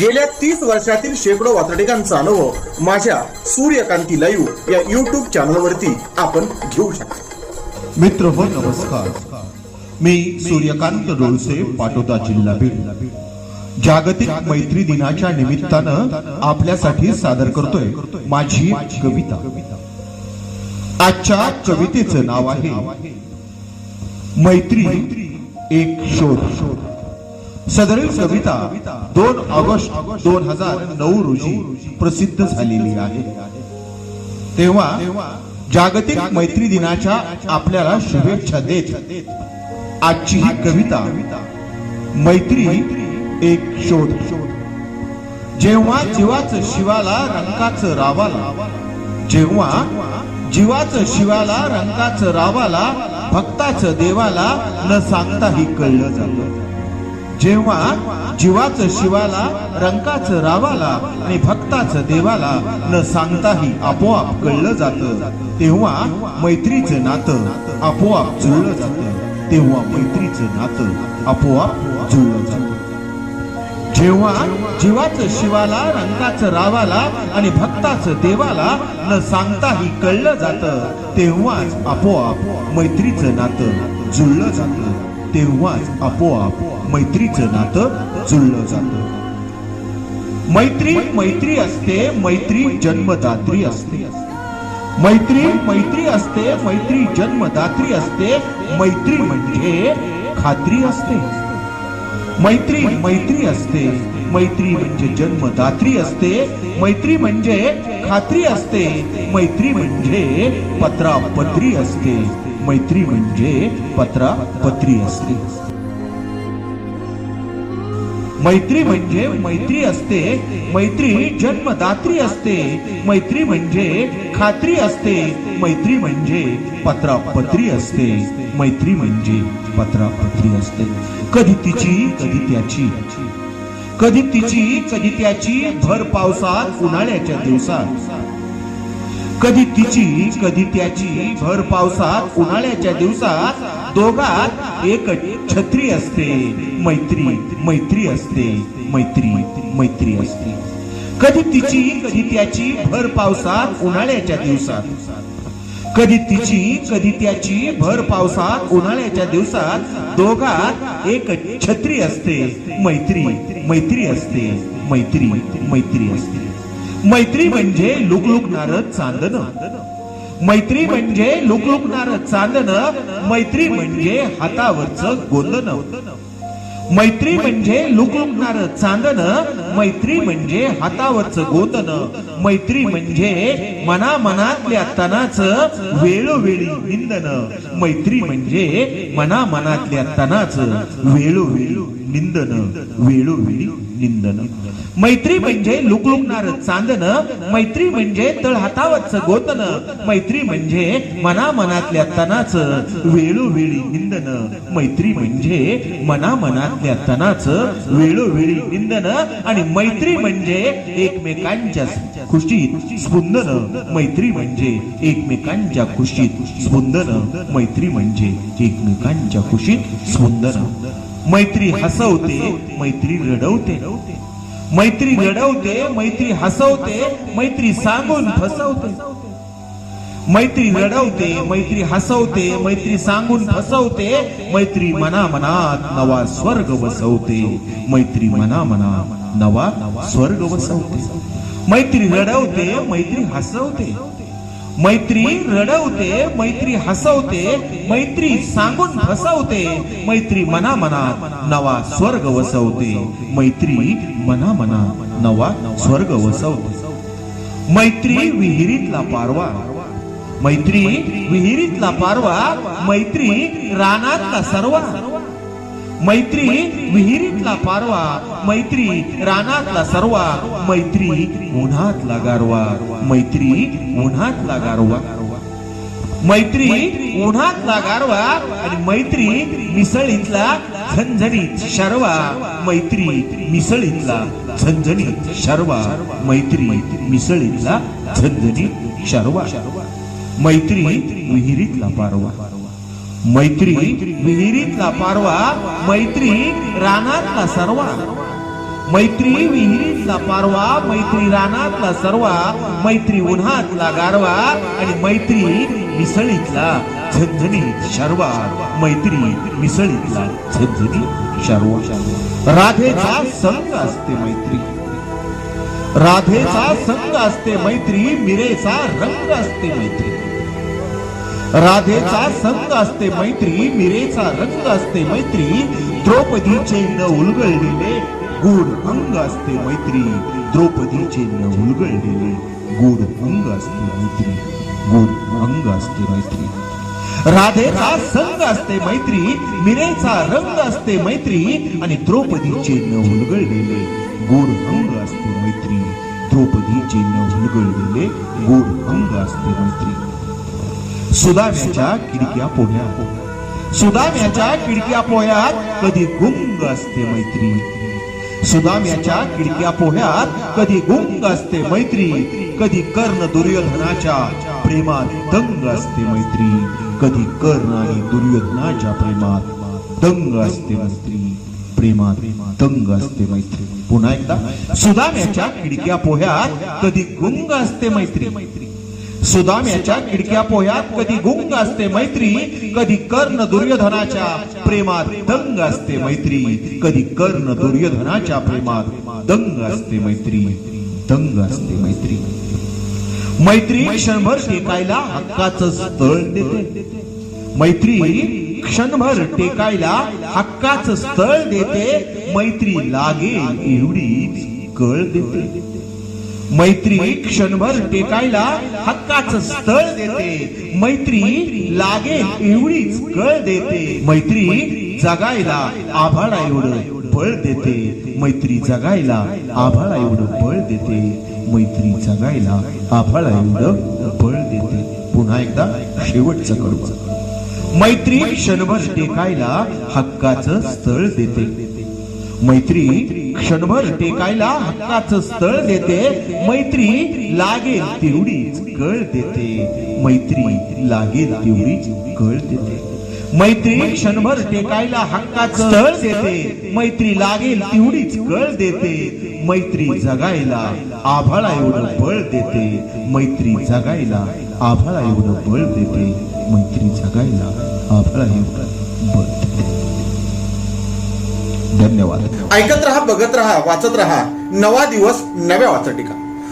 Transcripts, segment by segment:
गेल्या तीस वर्षातील शेकडो वातडिकांचा अनुभव माझ्या सूर्यकांती लाईव्ह या युट्यूब चॅनलवरती आपण घेऊ शकतो. मित्र हो नमस्कार. मी सूर्यकांत डोळसे पाटोदा जिल्हा बीड. जागतिक मैत्री दिनाच्या निमित्तानं आपल्यासाठी सादर करतोय माझी कविता. आजच्या कवितेचं नाव आहे मैत्री एक शोध शोध. सदरील कविता दोन ऑगस्ट दोन हजार नऊ रोजी प्रसिद्ध झालेली आहे. तेव्हा जागतिक मैत्री दिनाच्या आपल्याला शुभेच्छा देत आजची ही कविता मैत्री एक शोध. जेव्हा जीवाचं शिवाला रंकाचं रावाला जेव्हा जीवाचं शिवाला रंकाचं रावाला भक्ताचं देवाला न सांगता ही कळलं जातं. जेव्हा जीवाचं शिवाला रंकाचं रावाला आणि भक्ताचं देवाला न सांगताही आपोआप कळलं जातं तेव्हा मैत्रीचं नातं आपोआप जुळलं जातं तेव्हा मैत्रीचं नातं आपोआप जुळलं जातं. जेव्हा जीवाचं शिवाला रंगाचं रावाला आणि भक्ताचं देवाला न सांगताही कळलं जातं तेव्हाच आपोआप मैत्रीचं नातं जुळलं जातं. तेव्हाच आपोआप मैत्रीचं नातं जुळलं जात. मैत्री मैत्री असते मैत्री जन्मदात्री असते. मैत्री मैत्री असते मैत्री जन्मदात्री असते. मैत्री म्हणजे खात्री असते. मैत्री मैत्री असते मैत्री म्हणजे जन्मदात्री असते. मैत्री म्हणजे खात्री असते मैत्री म्हणजे पत्रापत्री असते. मैत्री म्हणजे पत्रापत्री असते. मैत्री म्हणजे मैत्री असते मैत्री जन्मदात्री असते मैत्री म्हणजे खात्री असते मैत्री म्हणजे पत्रापत्री असते मैत्री म्हणजे पत्रापत्री असते. कधी तिची कधी त्याची. कधी तिची कधी त्याची भर पावसात उन्हाळ्याच्या दिवसात. कधी तिची कधी त्याची. भर पावसात उन्हाळ्याच्या दिवसात दोघात एक छत्री असते. मैत्री मैत्री असते. मैत्री मैत्री असते. कधी तिची कधी त्याची भर पावसात उन्हाळ्याच्या दिवसात. कधी तिची कधी त्याची भर पावसात उन्हाळ्याच्या दिवसात दोघात एक छत्री असते. मैत्री मैत्री असते. मैत्री मैत्री असते. मैत्री म्हणजे लुकलुकणार चांदन मैत्री म्हणजे लुकलुकणार चांदन मैत्री म्हणजे हातावरच गोंदन मैत्री म्हणजे लुकलुकणार चांदन मैत्री म्हणजे हातावरच गोंदन मैत्री म्हणजे मना मनातल्या तणाच वेळोवेळी निंदन मैत्री म्हणजे मना मनातल्या तणाच वेळोवेळी निंदन वेळोवेळी निंदन. मैत्री म्हणजे लुकलुकणार चांदन मैत्री म्हणजे तळ हातावरच गोतन मैत्री म्हणजे मना मनातल्या तणाच वेळोवेळी निंदन. मैत्री म्हणजे मना मनातल्या तणाच वेळोवेळी निंदन आणि मैत्री म्हणजे एकमेकांच्या खुशीत स्पुंदन. मैत्री म्हणजे एकमेकांच्या खुशीत स्पुंदन. मैत्री म्हणजे एकमेकांच्या खुशीत स्पुंदन. मैत्री हसवते मैत्री रडवते. मैत्री रडवते मैत्री हसवते मैत्री सांगून फसवते. मैत्री रडवते मैत्री हसवते मैत्री सांगून फसवते मैत्री मना मनात नवा स्वर्ग वसवते मैत्री मना मना नवा स्वर्ग वसवते मैत्री रडवते मैत्री हसवते. मैत्री रडवते मैत्री हसवते मैत्री सांगून फसवते मैत्री मना मना नवा स्वर्ग वसवते मैत्री मना मना नवा स्वर्ग वसवते. मैत्री विहिरीतला पारवा मैत्री विहिरीतला पारवा मैत्री रानातला सर्वा. मैत्री विहिरीतला पारवा मैत्री रानातला सर्वा मैत्री उन्हातला गारवा मैत्री उन्हातला गारवा. मैत्री उन्हातला गारवा आणि मैत्री मिसळीतला झणझणीत शर्वा. मैत्री मिसळीतला झणझणीत शर्वा. मैत्री मिसळीतला झणझणीत शर्वा. मैत्री विहिरीतला पारवा. मैत्री. विहिरीतला पारवा मैत्री रानातला सर्वा. मैत्री विहिरीतला पारवा मैत्री रानातला सर्वा मैत्री उन्हातला गारवा आणि मैत्री मिसळीतला झणझणीत शर्वा. मैत्री मिसळीतला झणझणीत शर्वा. राधेचा संग असते मैत्री. राधेचा संग असते मैत्री मिरेचा रंग असते मैत्री. राधेचा संग असते मैत्री मिरेचा रंग असते मैत्री द्रौपदीचे न उलगळलेले गुड अंग असते मैत्री. द्रौपदीचे न उलगळलेले गुड अंग असते मैत्री. गुड अंग असते मैत्री. राधेचा संग असते मैत्री मिरेचा रंग असते मैत्री आणि द्रौपदीचे न उलगळलेले गुड अंग असते मैत्री. द्रौपदीचे न उलगळलेले गुड अंग असते मैत्री. सुदाम्याच्या खिडक्या पोह्यात सुदाम्याच्या खिडक्या पोह्यात कधी गुंग असते मैत्री. सुदाम्याच्या खिडक्या पोह्यात कधी गुंग असते मैत्री. कधी कर्ण दुर्योधनाच्या प्रेमात दंग असते मैत्री. कधी कर्ण आणि दुर्योधनाच्या प्रेमात दंग असते मैत्री. प्रेमात दंग असते मैत्री. पुन्हा एकदा. सुदाम्याच्या खिडक्या पोह्यात कधी गुंग असते मैत्री. सुदाम्याच्या खिडक्या पोह्यात कधी गुंग असते मैत्री कधी कर्ण दुर्योधनाच्या प्रेमात दंग असते मैत्री कधी कर्ण दुर्योधनाच्या प्रेमात दंग असते मैत्री दंग असते मैत्री. मैत्री क्षणभर टेकायला हक्काचं स्थळ देते. मैत्री क्षणभर टेकायला हक्काचं स्थळ देते. मैत्री लागेल एवढी कळ देते. मैत्री क्षणभर टेकायला हक्काचं स्थळ देते. मैत्री लागे एवढीच कळ देते. मैत्री जगायला आभाळा एवढं बळ देते. मैत्री जगायला आभाळा एवढं बळ देते. मैत्री जगायला आभाळा एवढं बळ देते. पुन्हा एकदा शेवटचं कडवं मैत्री क्षणभर टेकायला हक्काचं स्थळ देते. मैत्री क्षणभर टेकायला हक्काचं स्थळ देते. मैत्री लागेल तेवढीच कळ देते. मैत्री लागेल तेवढीच कळ देते. मैत्री क्षणभर टेकायला हक्काचं स्थळ देते. मैत्री लागेल तेवढीच कळ देते. मैत्री जगायला आभाळा एवढं बळ देते. मैत्री जगायला आभाळा एवढं बळ देते. मैत्री जगायला आभाळा एवढं बळ देते. धन्यवाद. ऐकत रहा बघत रहा वाचत रहा. नवा दिवस नव्या वाचटिका.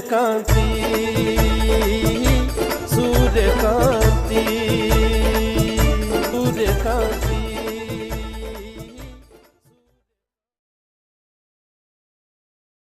कांती